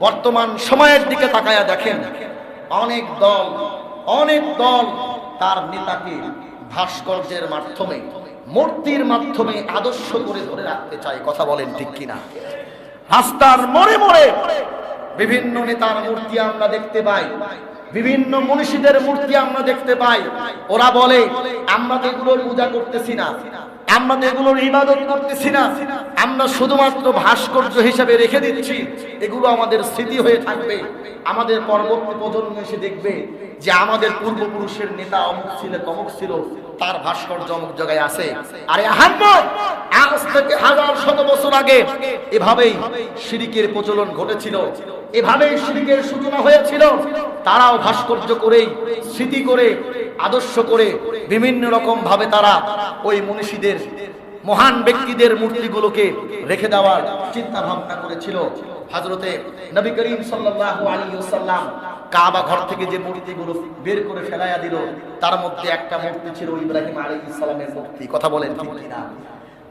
বর্তমান সময়ের দিকে তাকায়া দেখেন, অনেক দল অনেক দল তার নেতাকে ভাস্কর্যের মাধ্যমে, মূর্তির মাধ্যমে আদর্শ করে ধরে রাখতে চায়, কথা বলেন ঠিক কিনা? রাস্তার মোড়ে মোড়ে বিভিন্ন নেতার মূর্তি আমরা দেখতে পাই, বিভিন্ন মনীষীদের মূর্তি আমরা দেখতে পাই। ওরা বলে, আমরা তো এগুলোর পূজা করতেছি না। আমরা তো এগুলোর ইবাদত করতেছি না। আমরা শুধুমাত্র ভাস্কর্য হিসাবে রেখে দিচ্ছি। এগুলো আমাদের স্মৃতি হয়ে থাকবে। আমাদের পরবর্তী প্রজন্ম এসে দেখবে যে আমাদের পূর্বপুরুষের নেতা অমুক ছিল, তমুক ছিল, তার ভাস্কর্য অমুক জায়গায় আছে। আরে আহম্মদ, আজ থেকে হাজার শত বছর আগে এভাবেই শিরিকের প্রচলন ঘটেছিল। এভাবেই শিরিকের সূচনা হয়েছিল। তারাও ভাস্কর্য করেই, স্মৃতি করে আদর্শ করে বিভিন্ন রকম ভাবে তারা ওই মনীষীদের, মহান ব্যক্তিদের মূর্তিগুলোকে রেখে দেওয়ার চিন্তা ভাবনা করেছিল। হজরতে নবী করিম সাল্লাল্লাহু আলাইহি ওয়াসাল্লাম কাবা ঘর থেকে যে মূর্তিগুলো বের করে ফেলাইয়া দিল, তার মধ্যে একটা মূর্তি ছিল ইব্রাহিম আলাইহিস সালামের মূর্তি। কথা বলেন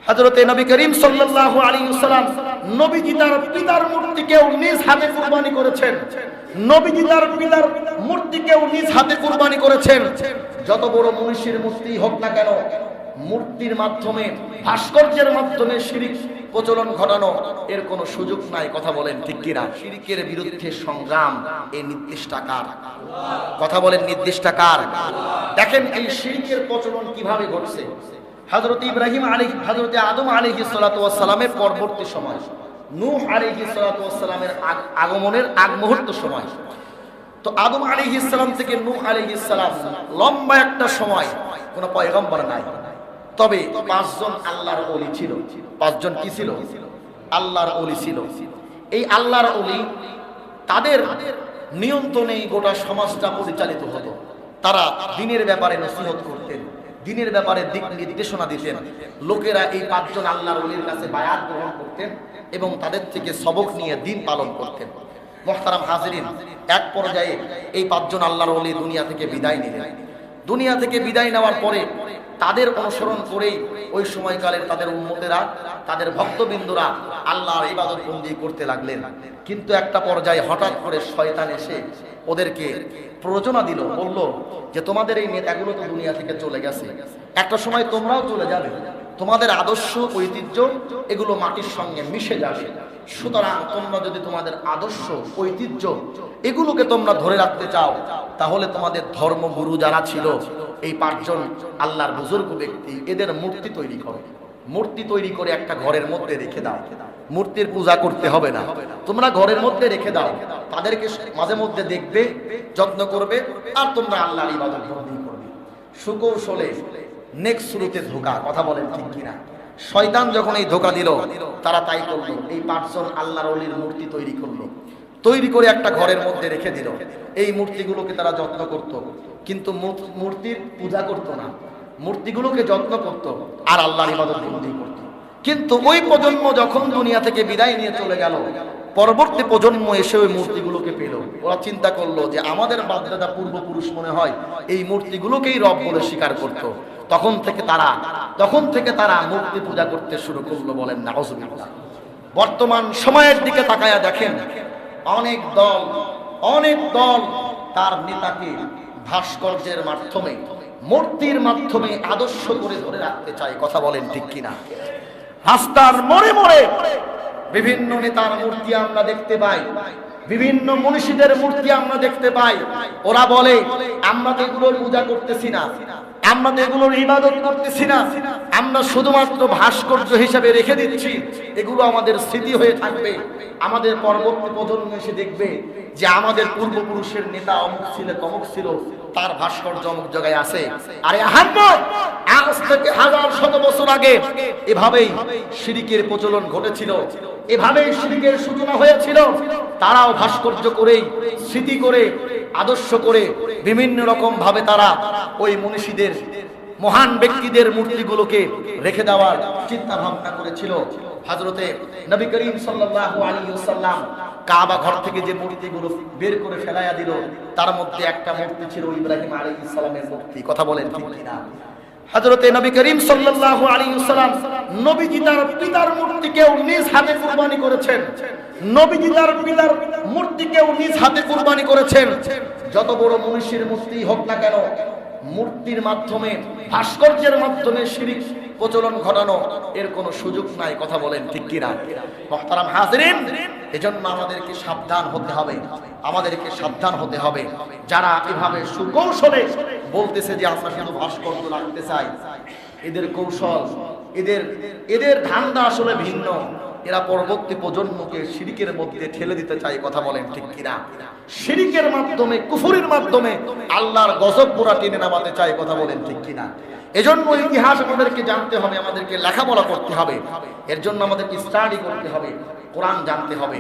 হযরতে নবী করিম সাল্লাল্লাহু আলাইহি ওয়াসাল্লাম নবীজি তার পিতার মূর্তিকেও নিজ হাতে কুরবানি করেছেন। মূর্তির মাধ্যমে, ভাস্কর্যের মাধ্যমে শিরিক প্রচলন ঘটানো এর সুযোগ নাই, কথা বলেন শিরিকের সংগ্রাম এই নির্দিষ্টাকার কথা বলেন নির্দিষ্টাকার দেখেন এই শিরিকের প্রচলন কীভাবে ঘটছে। হযরত ইব্রাহিম আলী হযরত আদম সালাতু সালামের পরবর্তী সময়। নূহ আলাইহি সালাতু ওয়াস সালামের আগ- আগমনের আগ মুহূর্ত সময়। তো আদম আলাইহিস সালাম থেকে নূহ আলাইহিস সালাম লম্বা একটা সময় কোনো পয়গম্বর নাই। তবে পাঁচজন আল্লাহর ওলি ছিল। পাঁচজন কি ছিল? আল্লাহর ওলি ছিল। এই আল্লাহর ওলি তাদের নিয়ন্ত্রণে গোটা সমাজটা পরিচালিত হতো। তারা দিনের ব্যাপারে নসিহত করতেন। দিনের ব্যাপারে দিক নির্দেশনা দিতেন। লোকেরা এই পাঁচজন আল্লাহর ওলির কাছে বায়াত গ্রহণ করতেন এবং তাদের থেকে সবক নিয়ে দিন পালন করতেন। মোহতারাম হাজিরিন, এক পর্যায়ে এই পাঁচজন আল্লাহর ওলি দুনিয়া থেকে বিদায় নিলেন। দুনিয়া থেকে বিদায় নেওয়ার পরে তাদের অনুসরণ করেই ওই সময়কালের তাদের উন্মতেরা তাদের ভক্তবিন্দুরা আল্লাহর ইবাদত বন্দি করতে লাগলেন। কিন্তু একটা পর্যায়ে হঠাৎ করে শয়তান এসে ওদেরকে প্রযোজনা দিল, বলল যে তোমাদের এই নেতাগুলো তো দুনিয়া থেকে চলে গেছে। একটা সময় তোমরাও চলে যাবে। তোমাদের আদর্শ, ঐতিহ্য, এগুলো মাটির সঙ্গে মিশে যাবে। সুতরাং তোমরা যদি তোমাদের আদর্শ, ঐতিহ্য, এগুলোকে তোমরা ধরে রাখতে চাও, তাহলে তোমাদের ধর্মগুরু যারা ছিল, এই পাঁচজন আল্লাহর বুজুর্গ ব্যক্তি এদের মূর্তি তৈরি করো। মূর্তি তৈরি করে একটা ঘরের মধ্যে রেখে দাও। মূর্তির পূজা করতে হবে না। তোমরা ঘরের মধ্যে রেখে দাও। তাদেরকে মাঝে মধ্যে দেখবে, যত্ন করবে, আর তোমরা আল্লাহর ইবাদত সুকৌশলে নেক্সট শুরুতে ধোকা, কথা বলেন ঠিক কিনা? শয়তান যখন এই ধোকা দিল, তারা তাই করল। এই পাঁচজন আল্লাহর অলির মূর্তি তৈরি করল। তৈরি করে একটা ঘরের মধ্যে রেখে দিল। এই মূর্তিগুলোকে তারা যত্ন করত। কিন্তু মূর্তির পূজা করতো না। মূর্তিগুলোকে যত্ন করত আর আল্লাহর ইবাদত বন্দি করত। কিন্তু ওই প্রজন্ম যখন দুনিয়া থেকে বিদায় নিয়ে চলে গেল, পরবর্তী প্রজন্ম এসে ওই মূর্তিগুলোকে পেল। ওরা চিন্তা করল যে আমাদের বাপদাদা পূর্বপুরুষ মনে হয় এই মূর্তিগুলোকেই রব বলে স্বীকার করত। তখন থেকে তারা, তখন থেকে তারা মূর্তি পূজা করতে শুরু করল বলেন, নাউজুবিল্লাহ। বর্তমান সময়ের দিকে তাকায়া দেখেন, অনেক দল অনেক দল তার নেতাকে ভাস্কর্যের মাধ্যমে মূর্তির মাধ্যমে আদর্শ করে ধরে রাখতে চায় কথা বলেন ঠিক কিনা? রাস্তার মরে মরে বিভিন্ন নেতার মূর্তি আমরা দেখতে পাই। বিভিন্ন মনীষীদের মূর্তি আমরা দেখতে পাই। ওরা বলে, আমরা তো এগুলোর পূজা করতেছি না। আমরা এগুলোর ইবাদত করতেছি না। আমরা শুধুমাত্র ভাস্কর্য হিসেবে রেখে দিচ্ছি। এগুলো আমাদের স্মৃতি হয়ে থাকবে। আমাদের পরবর্তী প্রজন্ম এসে দেখবে যে আমাদের পূর্বপুরুষের নেতা অমুক ছিল, তমুক ছিল, তার ভাস্কর্য অমুক জায়গায় আছে। আরে আহম্মদ আজ থেকে হাজার শত বছর আগে এভাবেই শিরিকের প্রচলন ঘটেছিল। এভাবেই শিরিকের সূচনা হয়েছিল। তারাও ভাস্কর্য করেই, স্মৃতি করে, আদর্শ করে বিভিন্ন রকম ভাবে তারা ওই মনীষীদের, মহান ব্যক্তিদের মূর্তিগুলোকে রেখে দেওয়ার চিন্তা ভাবনা করেছিল। হজরতে নবী করিম সাল্লাল্লাহু আলাইহি ওয়াসাল্লাম কাবা ঘর থেকে যে মূর্তিগুলো বের করে ফেলাইয়া দিল, তার মধ্যে একটা মূর্তি ছিল ইব্রাহিম আলাইহিস সালামের মূর্তি। কথা বলেন ঠিক নবী করিম ওয়াসাল্লাম নবীজি তার পিতার মূর্তিকেও নিজ হাতে কুরবানি করেছেন। নবীজি তার পিতার মূর্তিকেও নিজ হাতে কুরবানি করেছেন। যত বড় মনীষীর মূর্তি হোক না কেন, মূর্তির মাধ্যমে, ভাস্কর্যের মাধ্যমে শিরিক প্রচলন ঘটানো এর কোনো সুযোগ নাই, কথা বলেন ঠিক কিনা? মহতারাম হাজরিন এজন্য আমাদেরকে সাবধান হতে হবে। আমাদেরকে সাবধান হতে হবে। যারা এভাবে সুকৌশলে বলতেছে যে আমরা শুধু ভাস্কর্য রাখতে চাই, এদের কৌশল, এদের এদের ধান্দা আসলে ভিন্ন। এরা পরবর্তী প্রজন্মকে শিরিকের মধ্যে ঠেলে দিতে চায় কথা বলেন ঠিক কিনা? শিরিকের মাধ্যমে, কুফুরির মাধ্যমে আল্লাহর গজব পুরা টেনে নামাতে চায় কথা বলেন ঠিক কিনা? এজন্য ইতিহাস আমাদেরকে জানতে হবে, আমাদেরকে লেখাপড়া করতে হবে। এর জন্য আমাদেরকে স্টাডি করতে হবে। কোরআন জানতে হবে।